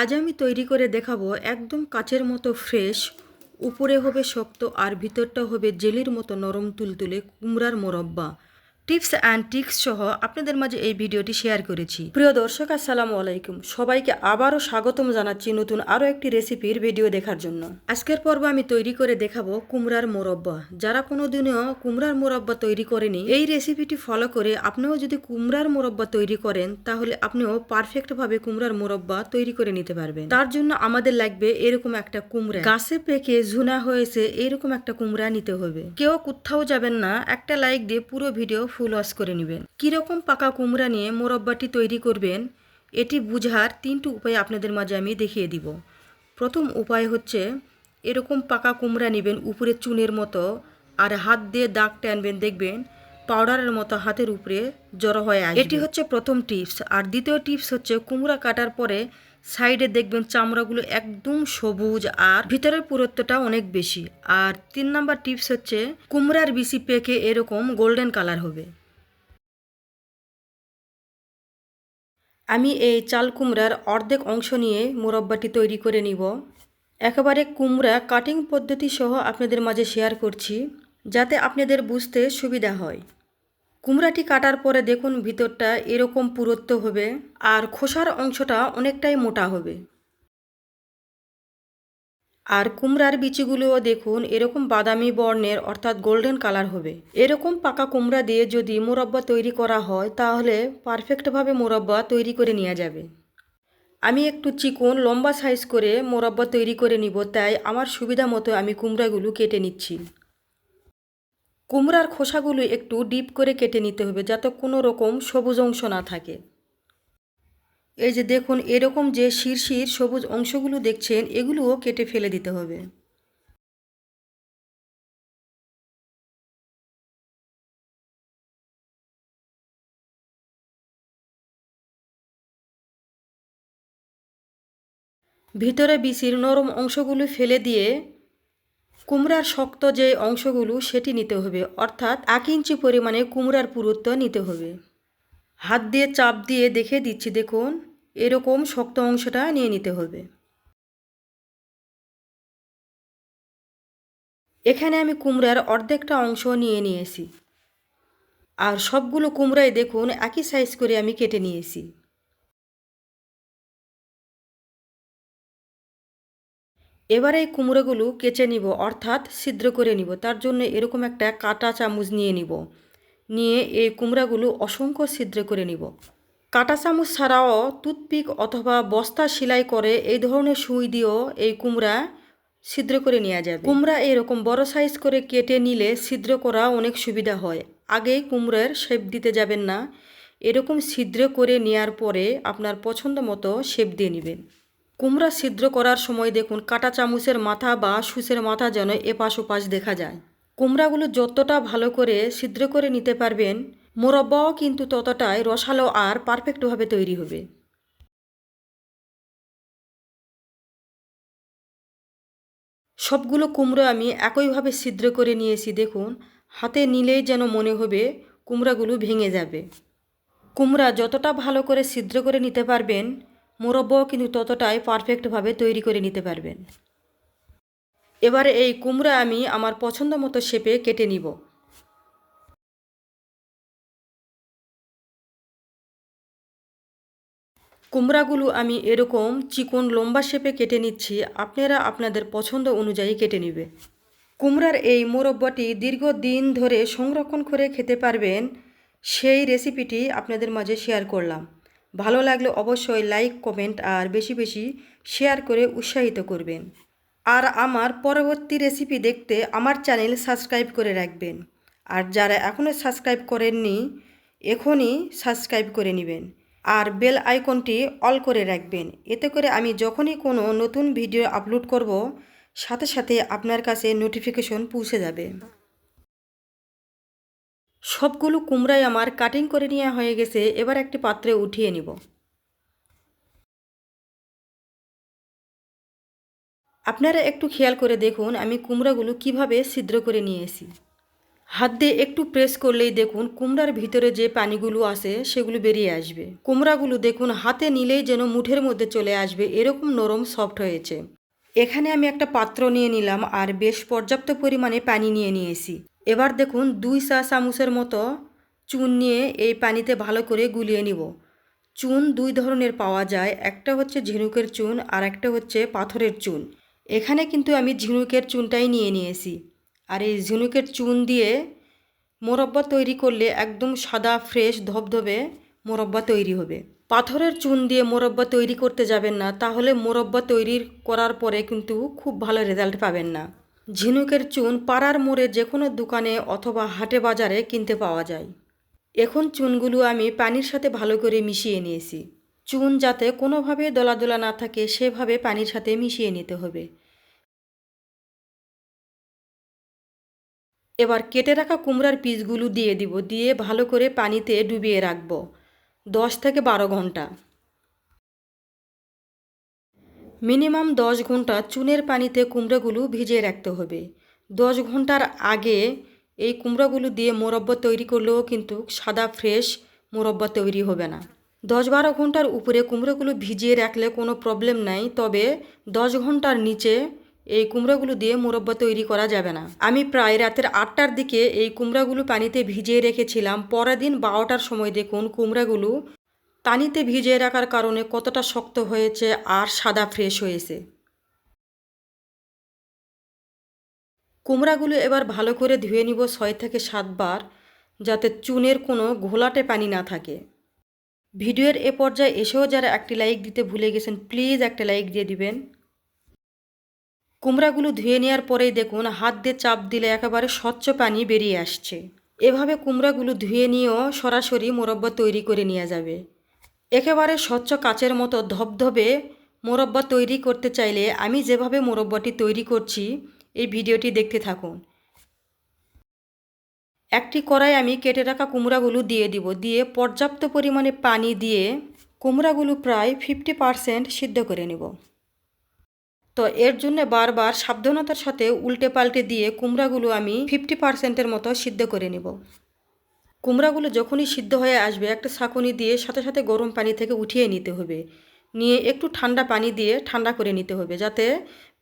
আজ আমি তৈরি করে দেখাবো একদম কাচের মতো ফ্রেশ, উপরে হবে শক্ত আর ভিতরটা হবে জেলির মতো নরম তুলতুলে কুমড়ার মোরব্বা। টিপস অ্যান্ড ট্রিক্স সহ আপনাদের মাঝে এই ভিডিওটি শেয়ার করেছি। প্রিয় দর্শক আসসালামু আলাইকুম। সবাইকে আবারও স্বাগতম জানাচ্ছি নতুন আরও একটি রেসিপির ভিডিও দেখার জন্য। আজকের পর্ব আমি তৈরি করে দেখাবো কুমড়ার মোরব্বা। যারা কোনোদিনও কুমড়ার মোরব্বা তৈরি করেনি এই রেসিপিটি ফলো করে আপনিও যদি কুমড়ার মোরব্বা তৈরি করেন তাহলে আপনিও পারফেক্টভাবে কুমড়ার মোরব্বা তৈরি করে নিতে পারবেন। তার জন্য আমাদের লাগবে এরকম একটা কুমড়া। গাছে পেকে ঝুনা হয়েছে এরকম একটা কুমড়া নিতে হবে। কেউ কোথাও যাবেন না একটা লাইক দিয়ে পুরো ভিডিও ফুল ওয়াশ করে নেবেন। কীরকম পাকা কুমড়া নিয়ে মোরব্বাটি তৈরি করবেন, এটি বুঝার তিনটি উপায় আপনাদের মাঝে আমি দেখিয়ে দিব। প্রথম উপায় হচ্ছে, এরকম পাকা কুমড়া নেবেন উপরে চুনের মতো আর হাত দিয়ে দাগ টানবেন, দেখবেন পাউডারের মতো হাতের উপরে জড়ো হয়ে আসবে। এটি হচ্ছে প্রথম টিপস। আর দ্বিতীয় টিপস হচ্ছে, কুমড়া কাটার পরে সাইডে দেখবেন চামড়াগুলো একদম সবুজ আর ভিতরের পুরত্বটা অনেক বেশি। আর তিন নাম্বার টিপস হচ্ছে, কুমড়ার বিসি পেকে এরকম গোল্ডেন কালার হবে। আমি এই চাল কুমড়ার অর্ধেক অংশ নিয়ে মোরব্বাটি তৈরি করে নিব। একেবারে কুমড়া কাটিং পদ্ধতি সহ আপনাদের মাঝে শেয়ার করছি, যাতে আপনাদের বুঝতে সুবিধা হয়। কুমড়াটি কাটার পরে দেখুন ভিতরটা এরকম পুরুত্ব হবে, আর খোসার অংশটা অনেকটাই মোটা হবে। আর কুমড়ার বিচিগুলোও দেখুন এরকম বাদামি বর্ণের, অর্থাৎ গোল্ডেন কালার হবে। এরকম পাকা কুমড়া দিয়ে যদি মোরব্বা তৈরি করা হয়, তাহলে পারফেক্টভাবে মোরব্বা তৈরি করে নেওয়া যাবে। আমি একটু চিকন, লম্বা সাইজ করে মোরব্বা তৈরি করে নিব, তাই আমার সুবিধা মতো আমি কুমড়াগুলো কেটে নিচ্ছি। কুমড়ার খোসাগুলো একটু ডিপ করে কেটে নিতে হবে যাতে কোনো রকম সবুজ অংশ না থাকে। এই যে দেখুন, এরকম যে শিরশির সবুজ অংশগুলো দেখছেন, এগুলোও কেটে ফেলে দিতে হবে। ভিতরে বিচির নরম অংশগুলো ফেলে দিয়ে কুমড়ার শক্ত যে অংশগুলো, সেটি নিতে হবে। অর্থাৎ এক ইঞ্চি পরিমাণে কুমড়ার পুরুত্ব নিতে হবে। হাত দিয়ে চাপ দিয়ে দেখে দিচ্ছি, দেখুন। এরকম শক্ত অংশটা নিয়ে নিতে হবে। এখানে আমি কুমড়ার অর্ধেকটা অংশ নিয়ে নিয়েছি। আর সবগুলো কুমড়াই দেখুন, একই সাইজ করে আমি কেটে নিয়েছি। এবারে এই কুমড়োগুলো কেচে নিব, অর্থাৎ ছিদ্র করে নিব। তার জন্য এরকম একটা কাটা চামচ নিয়ে নিব। নিয়ে এই কুমড়াগুলো অসংখ্য ছিদ্র করে নিব। কাটা চামচ ছাড়াও টুথপিক অথবা বস্তা সেলাই করে এই ধরনের সুই দিয়েও এই কুমড়া ছিদ্র করে নেওয়া যাবে। কুমড়া এরকম বড় সাইজ করে কেটে নিলে ছিদ্র করা অনেক সুবিধা হয়। আগেই কুমড়ার শেপ দিতে যাবেন না। এরকম ছিদ্র করে নেওয়ার পরে আপনার পছন্দ মতো শেপ দিয়ে নেবেন। কুমড়া ছিদ্র করার সময় দেখুন কাটা চামচের মাথা বা সুসের মাথা যেন এপাশ ওপাশ দেখা যায়। কুমড়াগুলো যতটা ভালো করে ছিদ্র করে নিতে পারবেন, মোরব্বাও কিন্তু ততটাই রসালো আর পারফেক্টভাবে তৈরি হবে। সবগুলো কুমড়ো আমি একইভাবে ছিদ্র করে নিয়েছি, দেখুন। হাতে নিলেই যেন মনে হবে কুমড়াগুলো ভেঙে যাবে। কুমড়া যতটা ভালো করে ছিদ্র করে নিতে পারবেন মোরব্বাও কিন্তু ততটাই পারফেক্টভাবে তৈরি করে নিতে পারবেন। এবারে এই কুমড়া আমি আমার পছন্দ মতো শেপে কেটে নিব। কুমড়াগুলো আমি এরকম চিকন লম্বা শেপে কেটে নিচ্ছি, আপনারা আপনাদের পছন্দ অনুযায়ী কেটে নেবে। কুমড়ার এই মোরব্বাটি দীর্ঘদিন ধরে সংরক্ষণ করে খেতে পারবেন, সেই রেসিপিটি আপনাদের মাঝে শেয়ার করলাম। ভালো লাগলে অবশ্যই লাইক কমেন্ট আর বেশি বেশি শেয়ার করে উৎসাহিত করবেন। আর আমার পরবর্তী রেসিপি দেখতে আমার চ্যানেল সাবস্ক্রাইব করে রাখবেন। আর যারা এখনও সাবস্ক্রাইব করেননি, এখনই সাবস্ক্রাইব করে নেবেন। আর বেল আইকনটি অল করে রাখবেন। এতে করে আমি যখনই কোনো নতুন ভিডিও আপলোড করব, সাথে সাথে আপনার কাছে নোটিফিকেশন পৌঁছে যাবে। সবগুলো কুমড়াই আমার কাটিং করে নেওয়া হয়ে গেছে, এবার একটি পাত্রে উঠিয়ে নিব। আপনারা একটু খেয়াল করে দেখুন আমি কুমড়াগুলো কীভাবে ছিদ্র করে নিয়েছি। হাত দিয়ে একটু প্রেস করলেই দেখুন কুমড়ার ভিতরে যে পানিগুলো আসে সেগুলো বেরিয়ে আসবে। কুমড়াগুলো দেখুন হাতে নিলেই যেন মুঠের মধ্যে চলে আসবে, এরকম নরম সফট হয়েছে। এখানে আমি একটা পাত্র নিয়ে নিলাম আর বেশ পর্যাপ্ত পরিমাণে পানি নিয়ে নিয়েছি। এবার দেখুন দুই চা চামচের মতো চুন নিয়ে এই পানিতে ভালো করে গুলিয়ে নিব। চুন দুই ধরনের পাওয়া যায়, একটা হচ্ছে ঝিনুকের চুন আর একটা হচ্ছে পাথরের চুন। এখানে কিন্তু আমি ঝিনুকের চুনটাই নিয়ে নিয়েছি। আর এই ঝিনুকের চুন দিয়ে মোরব্বা তৈরি করলে একদম সাদা, ফ্রেশ, ধবধবে মোরব্বা তৈরি হবে। পাথরের চুন দিয়ে মোরব্বা তৈরি করতে যাবেন না, তাহলে মোরব্বা তৈরি করার পরে কিন্তু খুব ভালো রেজাল্ট পাবেন না। ঝিনুকের চুন পাড়ার মোড়ে যে কোনো দোকানে অথবা হাটে বাজারে কিনতে পাওয়া যায়। এখন চুনগুলো আমি পানির সাথে ভালো করে মিশিয়ে নিয়েছি। চুন যাতে কোনোভাবে দলা না থাকে, সেভাবে পানির সাথে মিশিয়ে নিতে হবে। এবার কেটে রাখা কুমড়ার পিসগুলো দিয়ে দিব, দিয়ে ভালো করে পানিতে ডুবিয়ে রাখব। দশ থেকে বারো ঘণ্টা। মিনিমাম দশ ঘণ্টা চুনের পানিতে কুমড়োগুলো ভিজিয়ে রাখতে হবে। দশ ঘণ্টার আগে এই কুমড়োগুলো দিয়ে মোরব্বা তৈরি করলেও কিন্তু সাদা ফ্রেশ মোরব্বা তৈরি হবে না। দশ বারো ঘণ্টার উপরে কুমড়োগুলো ভিজিয়ে রাখলে কোনো প্রবলেম নাই, তবে দশ ঘণ্টার নিচে এই কুমড়োগুলো দিয়ে মুরব্বা তৈরি করা যাবে না। আমি প্রায় রাতের আটটার দিকে এই কুমড়াগুলো পানিতে ভিজিয়ে রেখেছিলাম। পরের দিন বারোটার সময় দেখুন কুমড়াগুলো পানিতে ভিজিয়ে রাখার কারণে কতটা শক্ত হয়েছে আর সাদা ফ্রেশ হয়েছে। কুমড়াগুলো এবার ভালো করে ধুয়ে নিব ছয় থেকে সাতবার যাতে চুনের কোনো ঘোলাটে পানি না থাকে। ভিডিওর এ পর্যায়ে এসেও যারা একটি লাইক দিতে ভুলে গেছেন, প্লিজ একটা লাইক দিয়ে দিবেন। কুমড়াগুলো ধুয়ে নেওয়ার পরেই দেখুন, হাত দিয়ে চাপ দিলে একেবারে স্বচ্ছ পানি বেরিয়ে আসছে। এভাবে কুমড়াগুলো ধুয়ে নিয়েও সরাসরি মোরব্বা তৈরি করে নেওয়া যাবে। একেবারে স্বচ্ছ কাচের মতো ধবধবে মোরব্বা তৈরি করতে চাইলে আমি যেভাবে মোরব্বাটি তৈরি করছি, এই ভিডিওটি দেখতে থাকুন। একটি কড়াই আমি কেটে রাখা কুমড়াগুলো দিয়ে দিব। দিয়ে পর্যাপ্ত পরিমাণে পানি দিয়ে কুমড়াগুলো প্রায় ফিফটি পারসেন্ট সিদ্ধ করে নেব। তো এর জন্য বারবার সাবধানতার সাথে উল্টে পাল্টে দিয়ে কুমড়াগুলো আমি ফিফটি পার্সেন্টের মতো সিদ্ধ করে নেব। কুমড়াগুলো যখনই সিদ্ধ হয়ে আসবে, একটা ছাঁকুনি দিয়ে সাথে সাথে গরম পানি থেকে উঠিয়ে নিতে হবে। নিয়ে একটু ঠান্ডা পানি দিয়ে ঠান্ডা করে নিতে হবে, যাতে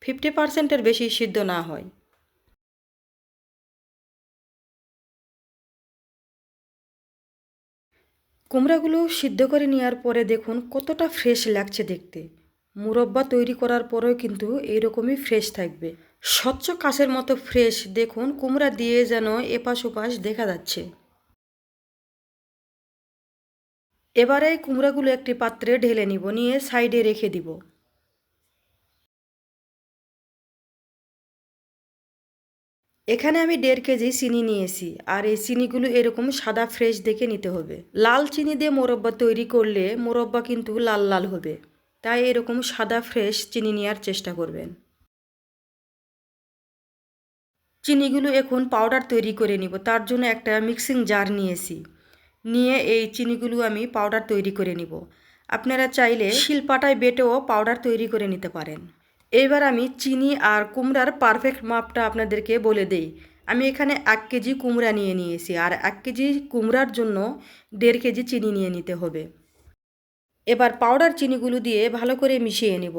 ফিফটি পার্সেন্টের বেশি সিদ্ধ না হয়। কুমড়াগুলো সিদ্ধ করে নেওয়ার পরে দেখুন কতটা ফ্রেশ লাগছে দেখতে। মুরব্বা তৈরি করার পরেও কিন্তু এইরকমই ফ্রেশ থাকবে। স্বচ্ছ কাছের মতো ফ্রেশ দেখুন কুমড়া দিয়ে যেন এপাশ ওপাশ দেখা যাচ্ছে। এবারে কুমড়াগুলো একটি পাত্রে ঢেলে নিব, নিয়ে সাইডে রেখে দিব। এখানে আমি দেড় কেজি চিনি নিয়েছি, আর এই চিনিগুলো এরকম সাদা ফ্রেশ দেখে নিতে হবে। লাল চিনি দিয়ে মোরব্বা তৈরি করলে মোরব্বা কিন্তু লাল লাল হবে, তাই এরকম সাদা ফ্রেশ চিনি নেওয়ার চেষ্টা করবেন। চিনিগুলো এখন পাউডার তৈরি করে নিব, তার জন্য একটা মিক্সিং জার নিয়েছি। নিয়ে এই চিনিগুলো আমি পাউডার তৈরি করে নিব। আপনারা চাইলে শিলপাটায় বেটেও পাউডার তৈরি করে নিতে পারেন। এবার আমি চিনি আর কুমড়ার পারফেক্ট মাপটা আপনাদেরকে বলে দেই। আমি এখানে এক কেজি কুমড়া নিয়ে নিয়েছি আর এক কেজি কুমড়ার জন্য দেড় কেজি চিনি নিয়ে নিতে হবে। এবার পাউডার চিনিগুলো দিয়ে ভালো করে মিশিয়ে নেব।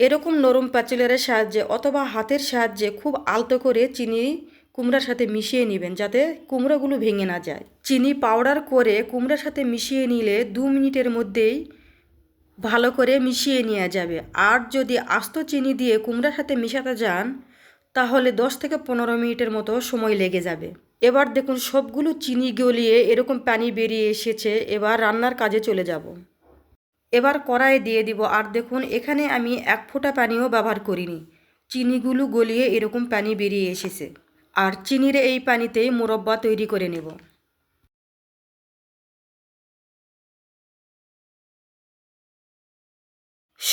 এরকম নরম প্যাচেলারের সাহায্যে অথবা হাতের সাহায্যে খুব আলতো করে চিনি কুমড়ার সাথে মিশিয়ে নেবেন যাতে কুমড়োগুলো ভেঙে না যায়। চিনি পাউডার করে কুমড়ার সাথে মিশিয়ে নিলে দু মিনিটের মধ্যেই ভালো করে মিশিয়ে নেওয়া যাবে। আর যদি আস্ত চিনি দিয়ে কুমড়ার সাথে মিশাতে যান, তাহলে দশ থেকে পনেরো মিনিটের মতো সময় লেগে যাবে। এবার দেখুন, সবগুলো চিনি গলিয়ে এরকম পানি বেরিয়ে এসেছে। এবার রান্নার কাজে চলে যাব। এবার কড়াইয়ে দিয়ে দিব। আর দেখুন, এখানে আমি এক ফোঁটা পানিও ব্যবহার করিনি। চিনিগুলো গলিয়ে এরকম পানি বেরিয়ে এসেছে। আর চিনির এই পানিতেই মুরব্বা তৈরি করে নেব।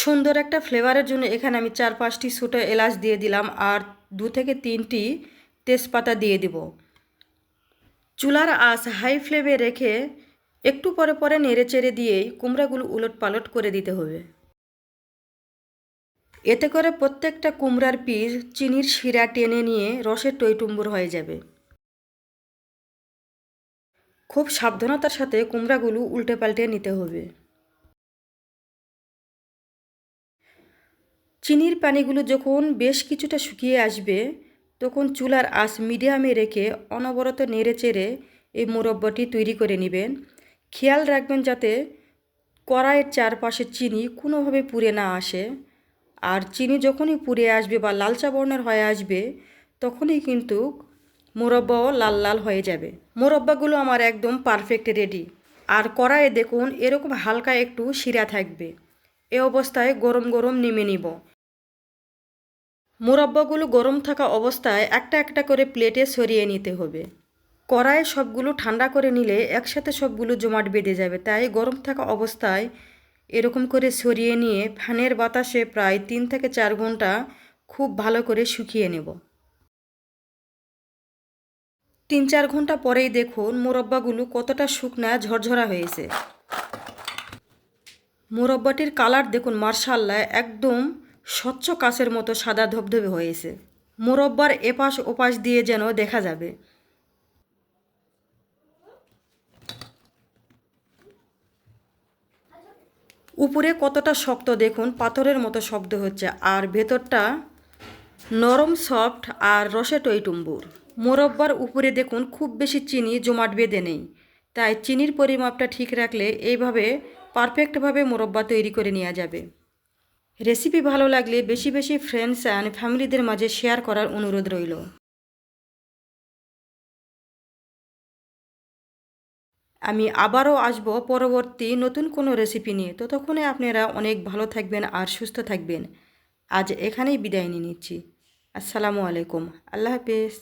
সুন্দর একটা ফ্লেভারের জন্য এখানে আমি চার পাঁচটি ছোটো এলাচ দিয়ে দিলাম আর দু থেকে তিনটি তেজপাতা দিয়ে দিব। চুলার আঁচ হাই ফ্লেমে রেখে একটু পরে পরে নেড়ে চেড়ে দিয়েই কুমড়াগুলো উলট পালট করে দিতে হবে। এতে করে প্রত্যেকটা কুমড়ার পিস চিনির শিরা টেনে নিয়ে রসের টইটুম্বুর হয়ে যাবে। খুব সাবধানতার সাথে কুমড়াগুলো উল্টে পাল্টে নিতে হবে। চিনির পানিগুলো যখন বেশ কিছুটা শুকিয়ে আসবে, তখন চুলার আঁচ মিডিয়ামে রেখে অনবরত নেড়ে চেড়ে এই মুরব্বাটি তৈরি করে নেবেন। খেয়াল রাখবেন যাতে কড়াইয়ের চারপাশে চিনি কোনোভাবে পুড়ে না আসে। আর চিনি যখনই পুড়ে আসবে বা লালচা বর্ণের হয়ে আসবে, তখনই কিন্তু মোরব্বাও লাল লাল হয়ে যাবে। মোরব্বাগুলো আমার একদম পারফেক্ট রেডি। আর কড়াইয়ে দেখুন, এরকম হালকা একটু শিরা থাকবে। এ অবস্থায় গরম গরম নেমে নিব। মোরব্বাগুলো গরম থাকা অবস্থায় একটা একটা করে প্লেটে সরিয়ে নিতে হবে। কড়াইয়ে সবগুলো ঠান্ডা করে নিলে একসাথে সবগুলো জমাট বেঁধে যাবে। তাই গরম থাকা অবস্থায় এরকম করে সরিয়ে নিয়ে ফ্যানের বাতাসে প্রায় তিন থেকে চার ঘণ্টা খুব ভালো করে শুকিয়ে নেব। তিন চার ঘণ্টা পরেই দেখুন মোরব্বাগুলো কতটা শুকনা ঝরঝরা হয়েছে। মোরব্বাটির কালার দেখুন মার্শাল্লাহ, একদম স্বচ্ছ কাঁচের মতো সাদা ধবধবে হয়েছে মোরব্বার এপাশ ওপাশ দিয়ে যেন দেখা যাবে। উপরে কতটা শক্ত দেখুন, পাথরের মতো শব্দ হচ্ছে, আর ভেতরটা নরম, সফট আর রসে টইটুম্বুর মোরব্বার উপরে দেখুন, খুব বেশি চিনি জমাট বেঁধে নেই। তাই চিনির পরিমাপটা ঠিক রাখলে এইভাবে পারফেক্টভাবে মোরব্বা তৈরি করে নেওয়া যাবে। রেসিপি ভালো লাগলে বেশি বেশি ফ্রেন্ডস অ্যান্ড ফ্যামিলিদের মাঝে শেয়ার করার অনুরোধ রইল। আমি আবারও আসব পরবর্তী নতুন কোনো রেসিপি নিয়ে। ততক্ষণে আপনারা অনেক ভালো থাকবেন আর সুস্থ থাকবেন। আজ এখানেই বিদায় নিয়ে নিচ্ছি। আসসালামু আলাইকুম। আল্লাহ হাফেজ।